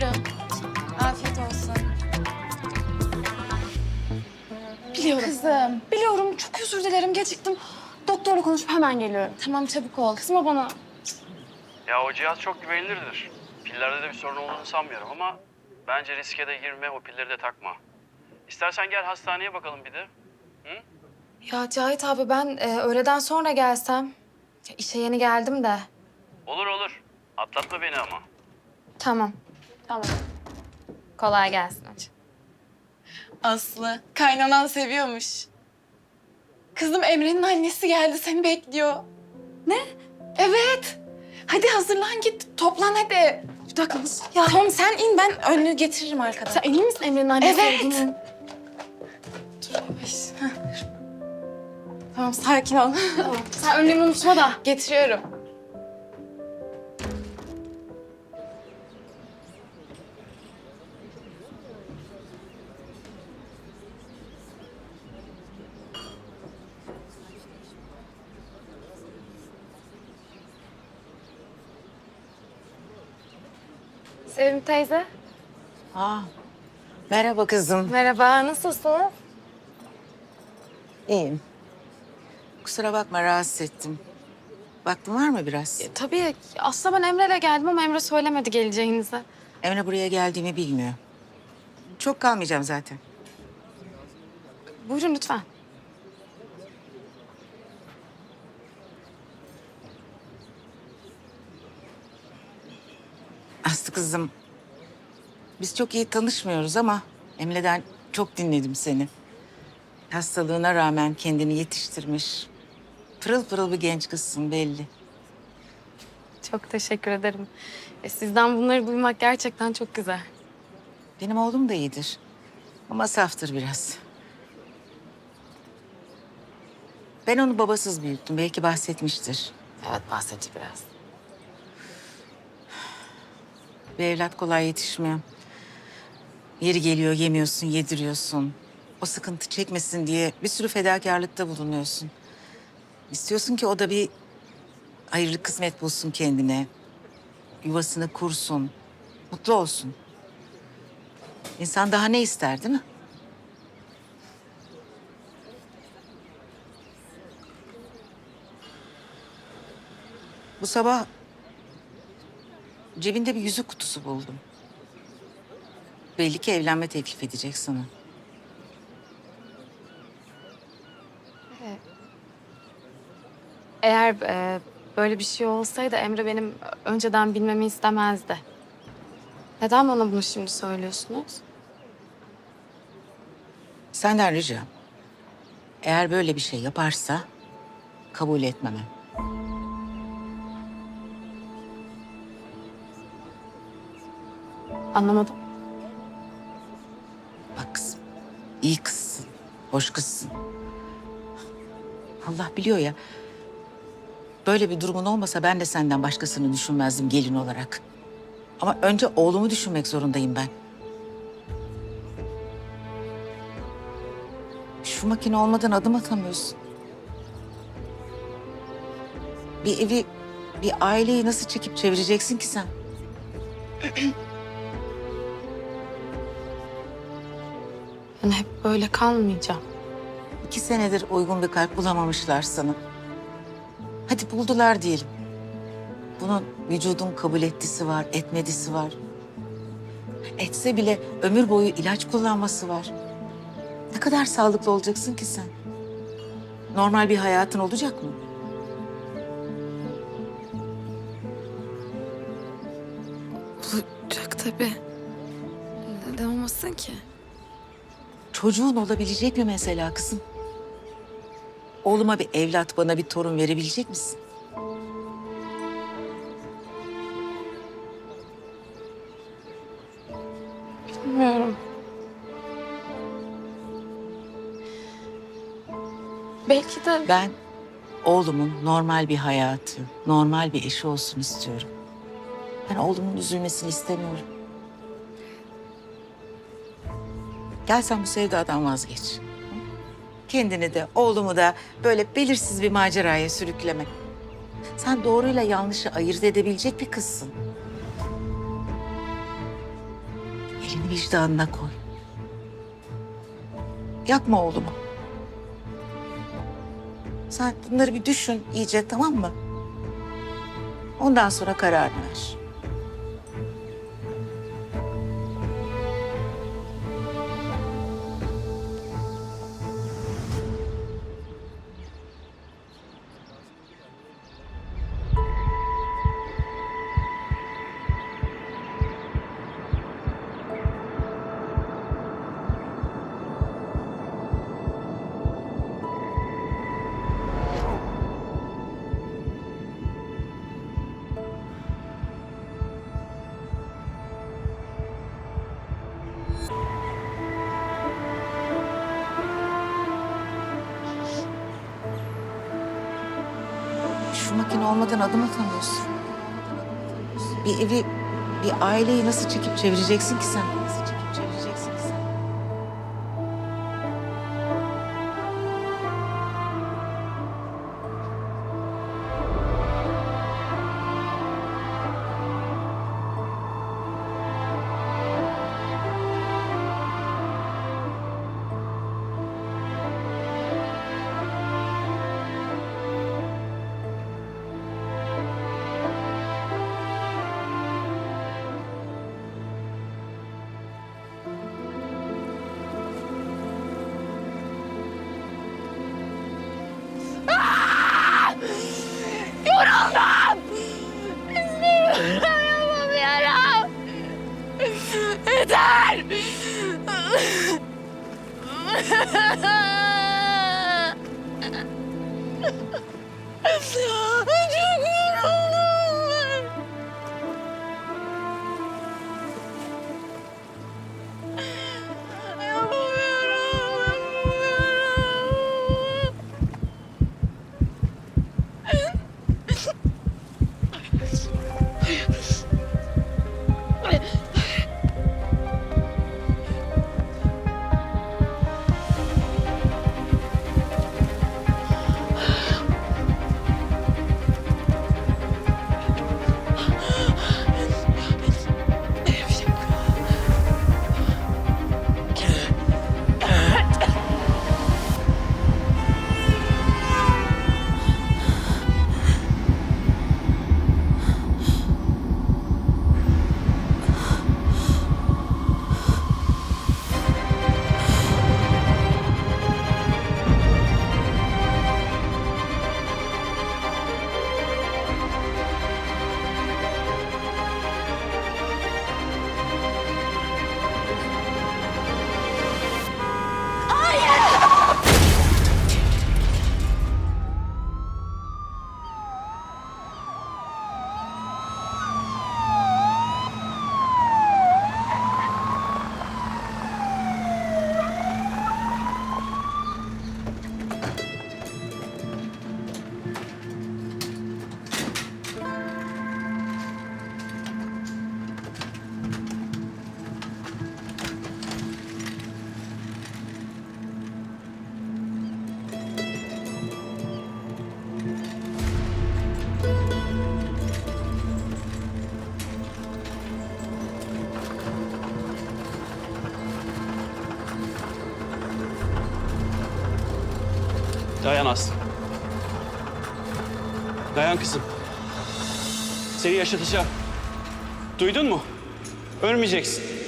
Buyurun. Afiyet olsun. Biliyorum. Kızım. Biliyorum. Çok özür dilerim. Geciktim. Doktorla konuşup hemen geliyorum. Tamam çabuk ol. Kızma bana. Ya o cihaz çok güvenilirdir. Pillerde de bir sorun olduğunu sanmıyorum ama bence riske de girme, o pilleri de takma. İstersen gel hastaneye bakalım bir de. Ya Cahit abi ben e, öğleden sonra gelsem. Ya, işe yeni geldim de. Olur olur. Atlatma beni ama. Tamam. Tamam. Kolay gelsin hocam. Aslı, kaynanan seviyormuş. Kızım Emre'nin annesi geldi, seni bekliyor. Ne? Evet. Hadi hazırlan git, toplan hadi. Bir dakika nasıl? Ya tamam sen in, ben önünü getiririm arkadan. Sen emin misin Emre'nin annesi Evet. olduğunu? Dur yavaş. Heh. Tamam sakin ol. Tamam. Sen önlüğünü unutma da. Getiriyorum. Sevim teyze. Aa, merhaba kızım. Merhaba, nasılsınız? İyiyim. Kusura bakma rahatsız ettim. Vaktin var mı biraz? Tabii. Aslında ben Emre'yle geldim ama Emre söylemedi geleceğinizi. Emre buraya geldiğimi bilmiyor. Çok kalmayacağım zaten. Buyurun lütfen. Aslı kızım, biz çok iyi tanışmıyoruz ama Emre'den çok dinledim seni. Hastalığına rağmen kendini yetiştirmiş. Pırıl pırıl bir genç kızsın belli. Çok teşekkür ederim. E, sizden bunları duymak gerçekten çok güzel. Benim oğlum da iyidir. Ama saftır biraz. Ben onu babasız büyüttüm. Belki bahsetmiştir. Evet bahsetti biraz. Bir evlat kolay yetişmiyor. Yeri geliyor yemiyorsun, yediriyorsun. O sıkıntı çekmesin diye bir sürü fedakarlıkta bulunuyorsun. İstiyorsun ki o da bir hayırlı kısmet bulsun kendine. Yuvasını kursun, mutlu olsun. İnsan daha ne ister değil mi? Bu sabah cebinde bir yüzük kutusu buldum. Belli ki evlenme teklif edecek sana. Eğer e, böyle bir şey olsaydı Emre benim önceden bilmemi istemezdi. Neden bana bunu şimdi söylüyorsunuz? Senden ricam. Eğer böyle bir şey yaparsa kabul etmemem. Anlamadım. Bak kızım, iyi kızsın, hoş kızsın. Allah biliyor ya, böyle bir durumun olmasa ben de senden başkasını düşünmezdim gelin olarak. Ama önce oğlumu düşünmek zorundayım ben. Şu makine olmadan adım atamıyorsun. Bir evi, bir aileyi nasıl çekip çevireceksin ki sen? Ben hep böyle kalmayacağım. İki senedir uygun bir kalp bulamamışlar sana. Hadi buldular diyelim. Bunun vücudun kabul ettisi var, etmedisi var. Etse bile ömür boyu ilaç kullanması var. Ne kadar sağlıklı olacaksın ki sen? Normal bir hayatın olacak mı? Olacak tabii. Neden olmasın ki? Çocuğun olabilecek mi mesela kızım? Oğluma bir evlat, bana bir torun verebilecek misin? Bilmiyorum. Belki de Ben oğlumun normal bir hayatı, normal bir eşi olsun istiyorum. Ben oğlumun üzülmesini istemiyorum. Gel sen bu sevdadan vazgeç. Kendini de oğlumu da böyle belirsiz bir maceraya sürükleme. Sen doğruyla yanlışı ayırt edebilecek bir kızsın. Elini vicdanına koy. Yapma oğlumu. Sen bunları bir düşün iyice tamam mı? Ondan sonra kararını ver. Şu makine olmadan adım atamıyorsun. Bir evi, bir aileyi nasıl çekip çevireceksin ki sen? Dayan Aslı. Dayan kızım. Seni yaşatacağım. Duydun mu? Ölmeyeceksin.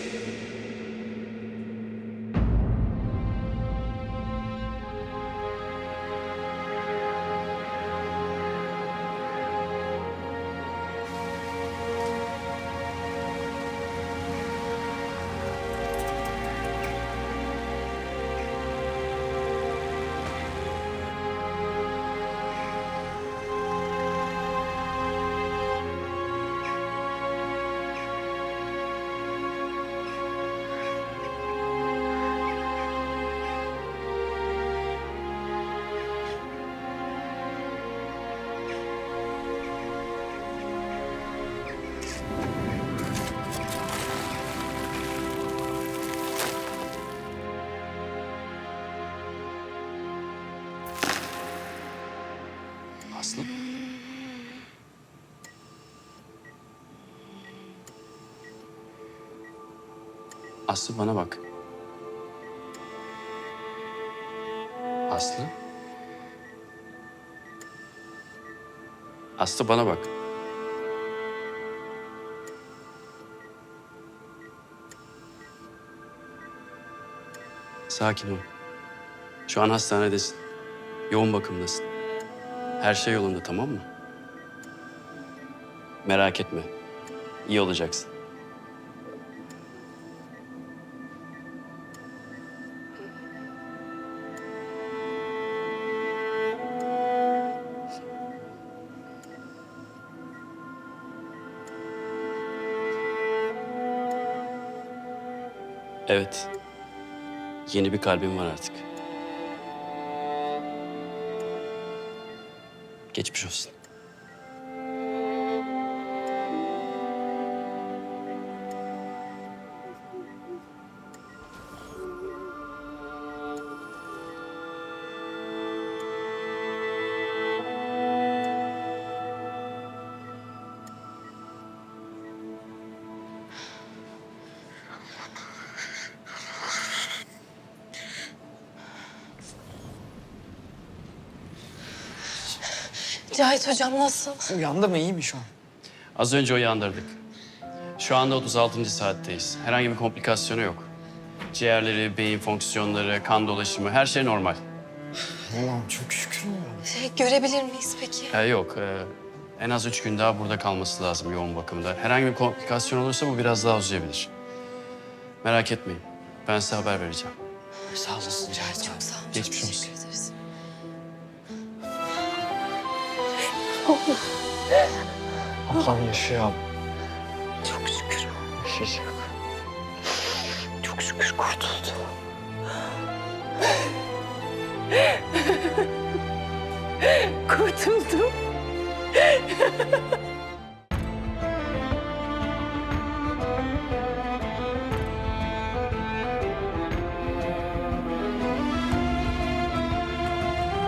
Aslı bana bak. Aslı? Aslı bana bak. Sakin ol. Şu an hastanedesin. Yoğun bakımdasın. Her şey yolunda tamam mı? Merak etme. İyi olacaksın. Evet. Yeni bir kalbim var artık. Geçmiş olsun. Cahit hocam nasıl? Uyandı mı iyi mi şu an? Az önce uyandırdık. Şu anda 36. saatteyiz. Herhangi bir komplikasyonu yok. Ciğerleri, beyin fonksiyonları, kan dolaşımı her şey normal. Allah'ım çok şükür ya. Şey, görebilir miyiz peki? Ee, yok. e, en az üç gün daha burada kalması lazım yoğun bakımda. Herhangi bir komplikasyon olursa bu biraz daha uzayabilir. Merak etmeyin. Ben size haber vereceğim. Sağ olasın Cahit. Çok sağ olun. Geçmiş olsun. Ablam yaşıyor. Çok şükür. Yaşayacak. Çok şükür kurtuldu.